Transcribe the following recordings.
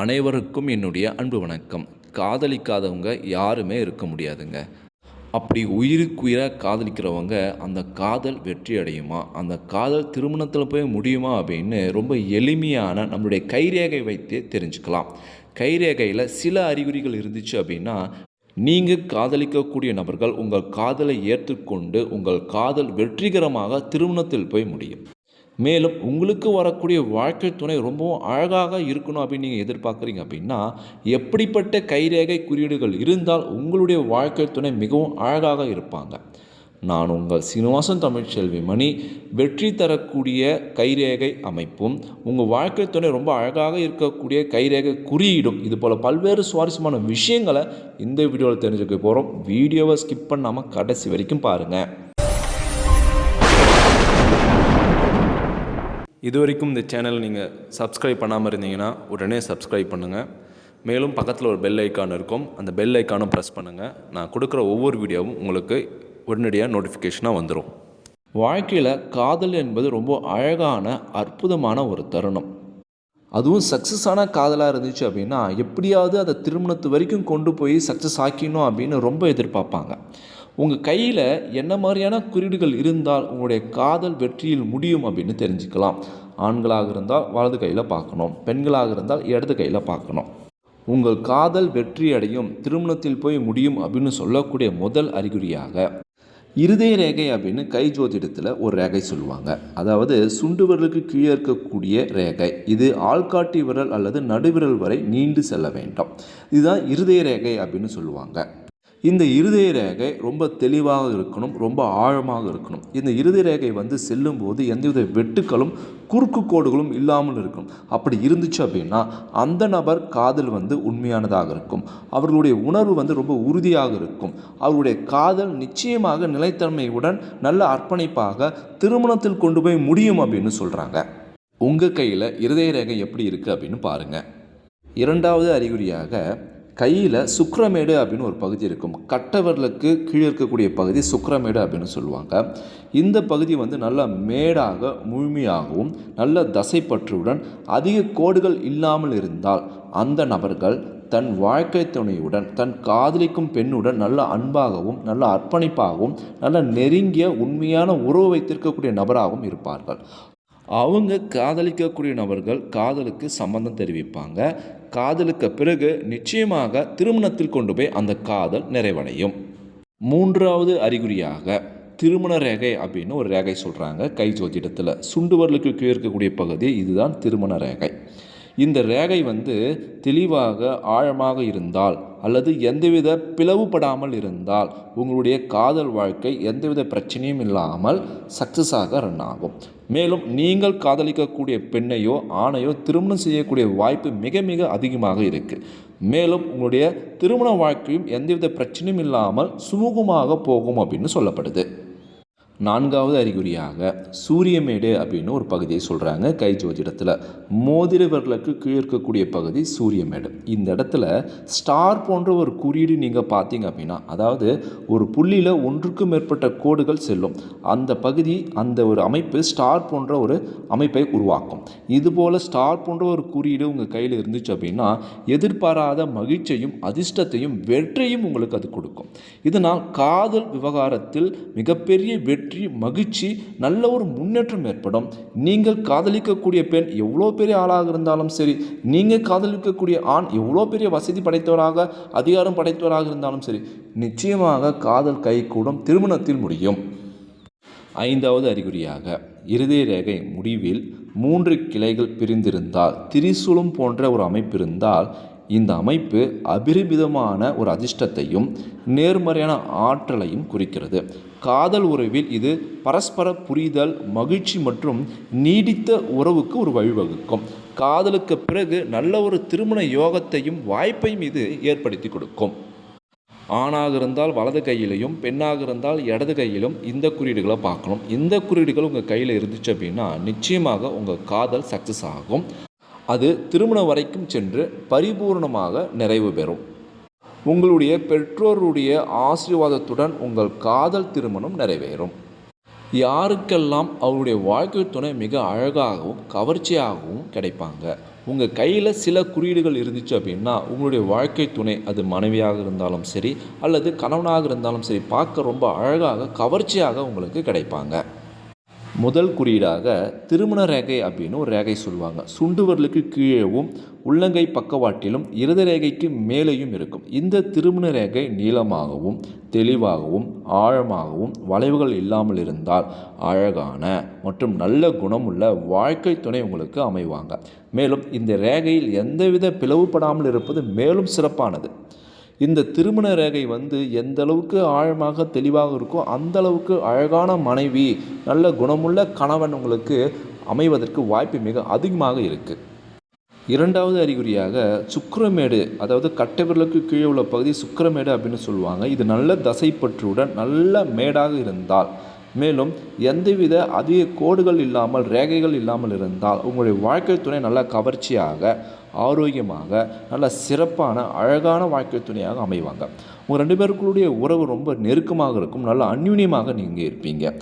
அனைவருக்கும் என்னுடைய அன்பு வணக்கம். காதலிக்காதவங்க யாருமே இருக்க முடியாதுங்க. அப்படி உயிருக்குயிராக காதலிக்கிறவங்க அந்த காதல் வெற்றி அடையுமா? அந்த காதல் திருமணத்தில் போய் முடியுமா அப்படின்னு ரொம்ப எளிமையான நம்மளுடைய கைரேகை வைத்தே தெரிஞ்சுக்கலாம். கைரேகையில் சில அறிகுறிகள் இருந்துச்சு அப்படின்னா நீங்கள் காதலிக்கக்கூடிய நபர்கள் உங்கள் காதலை ஏற்றுக்கொண்டு உங்கள் காதல் வெற்றிகரமாக திருமணத்தில் போய் முடியும். மேலும் உங்களுக்கு வரக்கூடிய வாழ்க்கை துணை ரொம்பவும் அழகாக இருக்கணும் அப்படின்னு நீங்கள் எதிர்பார்க்குறீங்க அப்படின்னா எப்படிப்பட்ட கைரேகை குறியீடுகள் இருந்தால் உங்களுடைய வாழ்க்கை துணை மிகவும் அழகாக இருப்பாங்க. நான் உங்கள் சீனிவாசன் தமிழ்ச்செல்வி மணி வெற்றி தரக்கூடிய கைரேகை அமைப்பும் உங்கள் வாழ்க்கை துணை ரொம்ப அழகாக இருக்கக்கூடிய கைரேகை குறியீடும் இது போல் பல்வேறு சுவாரஸ்யமான விஷயங்களை இந்த வீடியோவில் தெரிஞ்சுக்க போகிறோம் வீடியோவை ஸ்கிப் பண்ணாமல் கடைசி வரைக்கும் பாருங்கள் இது வரைக்கும் இந்த சேனல் நீங்கள் சப்ஸ்கிரைப் பண்ணாமல் இருந்தீங்கன்னா உடனே சப்ஸ்கிரைப் பண்ணுங்கள் மேலும் பக்கத்தில் ஒரு பெல் ஐக்கான் இருக்கும். அந்த பெல் ஐக்கானும் ப்ரெஸ் பண்ணுங்கள் நான் கொடுக்குற ஒவ்வொரு வீடியோவும் உங்களுக்கு உடனடியாக நோட்டிஃபிகேஷனாக வந்துடும் வாழ்க்கையில் காதல் என்பது ரொம்ப அழகான அற்புதமான ஒரு தருணம். அதுவும் சக்ஸஸான காதலாக இருந்துச்சு அப்படின்னா எப்படியாவது அதை திருமணத்து வரைக்கும் கொண்டு போய் சக்ஸஸ் ஆக்கிடணும் அப்படின்னு ரொம்ப எதிர்பார்ப்பாங்க. உங்கள் கையில் என்ன மாதிரியான குறியீடுகள் இருந்தால் உங்களுடைய காதல் வெற்றியில் முடியும் அப்படின்னு தெரிஞ்சுக்கலாம். ஆண்களாக இருந்தால் வலது கையில் பார்க்கணும். பெண்களாக இருந்தால் இடது கையில் பார்க்கணும். உங்கள் காதல் வெற்றி அடையும் திருமணத்தில் போய் முடியும் அப்படின்னு சொல்லக்கூடிய முதல் அறிகுறியாக இருதய ரேகை அப்படின்னு கை ஜோதிடத்தில் ஒரு ரேகை சொல்லுவாங்க. அதாவது சுண்டு விரலுக்கு கீழே இருக்கக்கூடிய ரேகை. இது ஆள்காட்டி விரல் அல்லது நடுவிரல் வரை நீண்டு செல்ல வேண்டும். இதுதான் இருதய ரேகை அப்படின்னு சொல்லுவாங்க. இந்த இருதய ரேகை ரொம்ப தெளிவாக இருக்கணும் ரொம்ப ஆழமாக இருக்கணும். இந்த இருதய ரேகை வந்து செல்லும்போது எந்தவித வெட்டுக்களும் குறுக்கு கோடுகளும் இல்லாமல் இருக்கும். அப்படி இருந்துச்சு அப்படின்னா அந்த நபர் காதல் வந்து உண்மையானதாக இருக்கும். அவர்களுடைய உணர்வு வந்து ரொம்ப உறுதியாக இருக்கும். அவருடைய காதல் நிச்சயமாக நிலைத்தன்மையுடன் நல்ல அர்ப்பணிப்பாக திருமணத்தில் கொண்டு போய் முடியும் அப்படின்னு சொல்கிறாங்க உங்கள் கையில் இருதய ரேகை எப்படி இருக்குது அப்படின்னு பாருங்கள் இரண்டாவது அறிகுறியாக கையில் சுக்ரமேடு அப்படின்னு ஒரு பகுதி இருக்கும். கட்டவர்களுக்கு கீழே இருக்கக்கூடிய பகுதி சுக்ரமேடு அப்படின்னு சொல்லுவாங்க. இந்த பகுதி வந்து நல்ல மேடாக முழுமையாகவும் நல்ல தசைப்பற்றுடன் அதிக கோடுகள் இல்லாமல் இருந்தால் அந்த நபர்கள் தன் வாழ்க்கை துணையுடன் தன் காதலிக்கும் பெண்ணுடன் நல்ல அன்பாகவும் நல்ல அர்ப்பணிப்பாகவும் நல்ல நெருங்கிய உண்மையான உறவு வைத்திருக்கக்கூடிய நபராகவும் இருப்பார்கள். அவங்க காதலிக்கக்கூடிய நபர்கள் காதலுக்கு சம்பந்தம் தெரிவிப்பாங்க. காதலுக்கு பிறகு நிச்சயமாக திருமணத்தில் கொண்டு போய் அந்த காதல் நிறைவடையும். மூன்றாவது அறிகுறியாக திருமண ரேகை அப்படின்னு ஒரு ரேகை சொல்கிறாங்க கை ஜோதிடத்தில் சுண்டுவரலுக்கு கீழே இருக்கக்கூடிய பகுதி இதுதான் திருமண ரேகை. இந்த ரேகை வந்து தெளிவாக ஆழமாக இருந்தால் அல்லது எந்தவித பிளவுபடாமல் இருந்தால் உங்களுடைய காதல் வாழ்க்கை எந்தவித பிரச்சனையும் இல்லாமல் சக்ஸஸாக ரன் ஆகும். மேலும் நீங்கள் காதலிக்கக்கூடிய பெண்ணையோ ஆணையோ திருமணம் செய்யக்கூடிய வாய்ப்பு மிக மிக அதிகமாக இருக்குது மேலும் உங்களுடைய திருமண வாழ்க்கையும் எந்தவித பிரச்சனையும் இல்லாமல் சுமூகமாக போகும் அப்படின்னு சொல்லப்படுது. நான்காவது அறிகுறியாக சூரியமேடு அப்படின்னு ஒரு பகுதியை சொல்கிறாங்க கை ஜோதிடத்தில். மோதிர விரலுக்கு கீழே இருக்கக்கூடிய பகுதி சூரியமேடு. இந்த இடத்துல ஸ்டார் போன்ற ஒரு குறியீடு நீங்கள் பார்த்தீங்க அப்படின்னா அதாவது ஒரு புள்ளியில் ஒன்றுக்கும் மேற்பட்ட கோடுகள் செல்லும். அந்த பகுதி அந்த ஒரு அமைப்பு ஸ்டார் போன்ற ஒரு அமைப்பை உருவாக்கும். இதுபோல் ஸ்டார் போன்ற ஒரு குறியீடு உங்கள் கையில் இருந்துச்சு அப்படின்னா எதிர்பாராத மகிழ்ச்சியும் அதிர்ஷ்டத்தையும் வெற்றியும் உங்களுக்கு அது கொடுக்கும். இதனால் காதல் விவகாரத்தில் மிகப்பெரிய வெற்றி வெற்றி மகிழ்ச்சி நல்ல ஒரு முன்னேற்றம் ஏற்படும். நீங்கள் காதலிக்கக்கூடிய பெண் எவ்வளோ பெரிய ஆளாக இருந்தாலும் சரி நீங்கள் காதலிக்கக்கூடிய ஆண் எவ்வளோ பெரிய வசதி படைத்தவராக அதிகாரம் படைத்தவராக இருந்தாலும் சரி நிச்சயமாக காதல் கைகூடும் திருமணத்தில் முடியும். ஐந்தாவது அறிகுறியாக இருதய ரேகை முடிவில் மூன்று கிளைகள் பிரிந்திருந்தால் திரிசூலம் போன்ற ஒரு அமைப்பு இருந்தால் இந்த அமைப்பு அபிரிமிதமான ஒரு அதிர்ஷ்டத்தையும் நேர்மறையான ஆற்றலையும் குறிக்கிறது. காதல் உறவில் இது பரஸ்பர புரிதல் மகிழ்ச்சி மற்றும் நீடித்த உறவுக்கு ஒரு வழிவகுக்கும். காதலுக்கு பிறகு நல்ல ஒரு திருமண யோகத்தையும் வாய்ப்பையும் இது ஏற்படுத்தி கொடுக்கும். ஆணாக இருந்தால் வலது கையிலையும் பெண்ணாக இருந்தால் இடது கையிலும் இந்த குறியீடுகளை பார்க்கணும். இந்த குறியீடுகள் உங்கள் கையில் இருந்துச்சு அப்படின்னா நிச்சயமாக உங்கள் காதல் சக்ஸஸ் ஆகும். அது திருமணம் வரைக்கும் சென்று பரிபூர்ணமாக நிறைவு பெறும். உங்களுடைய பெற்றோருடைய ஆசீர்வாதத்துடன் உங்கள் காதல் திருமணம் நிறைவேறும். யாருக்கெல்லாம் அவருடைய வாழ்க்கை துணை மிக அழகாகவும் கவர்ச்சியாகவும் கிடைப்பாங்க. உங்கள் கையில் சில குறியீடுகள் இருந்துச்சு அப்படின்னா உங்களுடைய வாழ்க்கை துணை அது மனைவியாக இருந்தாலும் சரி அல்லது கணவனாக இருந்தாலும் சரி பார்க்க ரொம்ப அழகாக கவர்ச்சியாக உங்களுக்கு கிடைப்பாங்க. முதல் குறியீடாக திருமண ரேகை அப்படின்னு ஒரு ரேகை சொல்லுவாங்க. சுண்டு விரலுக்கு கீழேவும் உள்ளங்கை பக்கவாட்டிலும் இருத ரேகைக்கு மேலேயும் இருக்கும். இந்த திருமண ரேகை நீளமாகவும் தெளிவாகவும் ஆழமாகவும் வளைவுகள் இல்லாமல் இருந்தால் அழகான மற்றும் நல்ல குணமுள்ள வாழ்க்கை துணை உங்களுக்கு அமைவாங்க. மேலும் இந்த ரேகையில் எந்தவித பிளவுபடாமல் இருப்பது மேலும் சிறப்பானது. இந்த திருமண ரேகை வந்து எந்த அளவுக்கு ஆழமாக தெளிவாக இருக்கோ அந்த அளவுக்கு அழகான மனைவி நல்ல குணமுள்ள கணவன் உங்களுக்கு அமைவதற்கு வாய்ப்பு மிக அதிகமாக இருக்குது இரண்டாவது அறிகுறியாக சுக்கரமேடு அதாவது கட்டவிரலுக்கு கீழே உள்ள பகுதி சுக்கிரமேடு அப்படின்னு சொல்லுவாங்க. இது நல்ல தசைப்பற்றுடன் நல்ல மேடாக இருந்தால் மேலும் எந்தவித அதிக கோடுகள் இல்லாமல் ரேகைகள் இல்லாமல் இருந்தால் உங்களுடைய வாழ்க்கை துணை நல்ல கவர்ச்சியாக ஆரோக்கியமாக நல்ல சிறப்பான அழகான வாழ்க்கை துணையாக அமைவாங்க. உங்கள் ரெண்டு பேருக்குடைய உறவு ரொம்ப நெருக்கமாக இருக்கும் நல்ல அந்யுன்யமாக நீங்கள் இருப்பீங்க.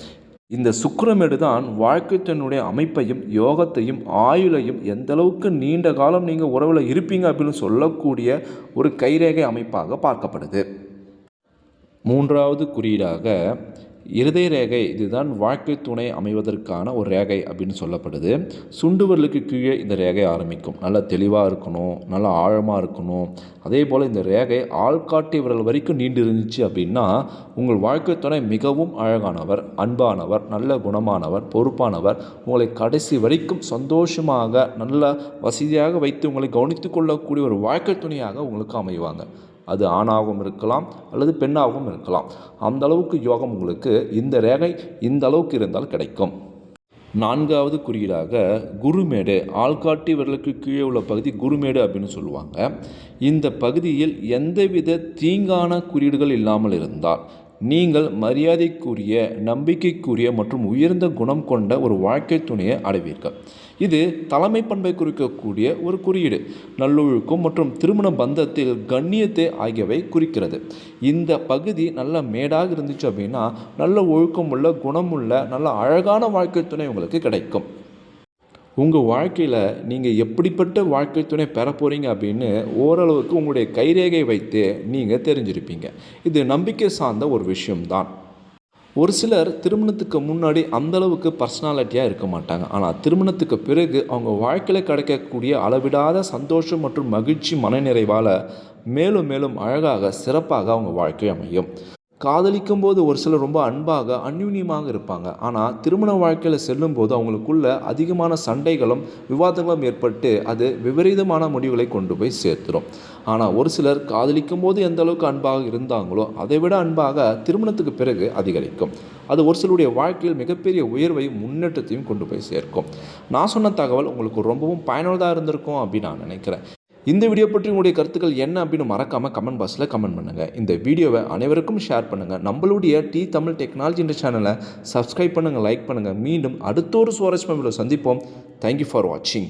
இந்த சுக்கரமேடு தான் வாழ்க்கை தன்னுடைய அமைப்பையும் யோகத்தையும் ஆயுளையும் எந்த அளவுக்கு நீண்ட காலம் நீங்கள் உறவில் இருப்பீங்க அப்படின்னு சொல்லக்கூடிய ஒரு கைரேகை அமைப்பாக பார்க்கப்படுது. மூன்றாவது குறியீடாக இருதய ரேகை இதுதான் வாழ்க்கை துணை அமைவதற்கான ஒரு ரேகை அப்படின்னு சொல்லப்படுது. சுண்டுவரலுக்கு கீழே இந்த ரேகை ஆரம்பிக்கும். நல்லா தெளிவாக இருக்கணும் நல்லா ஆழமாக இருக்கணும். அதே போல் இந்த ரேகை ஆள்காட்டி விரல் வரைக்கும் நீண்டு இருந்துச்சு அப்படின்னா உங்கள் வாழ்க்கை துணை மிகவும் அழகானவர் அன்பானவர் நல்ல குணமானவர் பொறுப்பானவர் உங்களை கடைசி வரைக்கும் சந்தோஷமாக நல்ல வசதியாக வைத்து உங்களை கவனித்து கொள்ளக்கூடிய ஒரு வாழ்க்கை துணையாக உங்களுக்கு அமைவாங்க. அது ஆணாகவும் இருக்கலாம் அல்லது பெண்ணாகவும் இருக்கலாம். அந்த அளவுக்கு யோகம் உங்களுக்கு இந்த ரேகை இந்த அளவுக்கு இருந்தால் கிடைக்கும். நான்காவது குறியீடாக குருமேடு. ஆள்காட்டி விரலுக்கு கீழே உள்ள பகுதி குருமேடு அப்படின்னு சொல்லுவாங்க. இந்த பகுதியில் எந்தவித தீங்கான குறியீடுகள் இல்லாமல் இருந்தால் நீங்கள் மரியாதைக்குரிய நம்பிக்கைக்குரிய மற்றும் உயர்ந்த குணம் கொண்ட ஒரு வாழ்க்கை துணையை அடைவீர்கள். இது தலைமை பண்பை குறிக்கக்கூடிய ஒரு குறியீடு. நல்லொழுக்கம் மற்றும் திருமண பந்தத்தில் கண்ணியத்தை ஆகியவை குறிக்கிறது. இந்த பகுதி நல்ல மேடாக இருந்துச்சு அப்படின்னா நல்ல ஒழுக்கமுள்ள குணமுள்ள நல்ல அழகான வாழ்க்கை துணை உங்களுக்கு கிடைக்கும். உங்கள் வாழ்க்கையில் நீங்கள் எப்படிப்பட்ட வாழ்க்கை துணை பெற போகிறீங்க அப்படின்னு ஓரளவுக்கு உங்களுடைய கைரேகை வைத்து நீங்கள் தெரிஞ்சிருப்பீங்க. இது நம்பிக்கை சார்ந்த ஒரு விஷயம்தான். ஒரு சிலர் திருமணத்துக்கு முன்னாடி அந்தளவுக்கு பர்சனாலிட்டியாக இருக்க மாட்டாங்க. ஆனால் திருமணத்துக்கு பிறகு அவங்க வாழ்க்கையில் கிடைக்கக்கூடிய அளவிடாத சந்தோஷம் மற்றும் மகிழ்ச்சி மனநிறைவால் மேலும் மேலும் அழகாக சிறப்பாக அவங்க வாழ்க்கை அமையும். காதலிக்கும் போது ஒரு சிலர் ரொம்ப அன்பாக அந்யூன்யமாக இருப்பாங்க. ஆனால் திருமண வாழ்க்கையில் செல்லும்போது அவங்களுக்குள்ள அதிகமான சண்டைகளும் விவாதங்களும் ஏற்பட்டு அது விபரீதமான முடிவுகளை கொண்டு போய் சேர்த்துரும். ஆனால் ஒரு சிலர் காதலிக்கும் போது எந்த அளவுக்கு அன்பாக இருந்தாங்களோ அதை விட அன்பாக திருமணத்துக்கு பிறகு அதிகரிக்கும். அது ஒரு சிலருடைய வாழ்க்கையில் மிகப்பெரிய உயர்வையும் முன்னேற்றத்தையும் கொண்டு போய் சேர்க்கும். நான் சொன்ன தகவல் உங்களுக்கு ரொம்பவும் பயனுள்ளதாக இருந்திருக்கும் அப்படின்னு நான் நினைக்கிறேன். இந்த வீடியோ பற்றி உங்களுடைய கருத்துக்கள் என்ன அப்படின்னு மறக்காமல் கமெண்ட் பாக்ஸில் கமெண்ட் பண்ணுங்கள் இந்த வீடியோவை அனைவருக்கும் ஷேர் பண்ணுங்கள் நம்மளுடைய டி தமிழ் டெக்னாலஜி என்ற சேனலை சப்ஸ்கிரைப் பண்ணுங்கள் லைக் பண்ணுங்கள் மீண்டும் அடுத்த ஒரு சுவாரஸ்யமான சந்திப்போம். தேங்க்யூ ஃபார் வாட்சிங்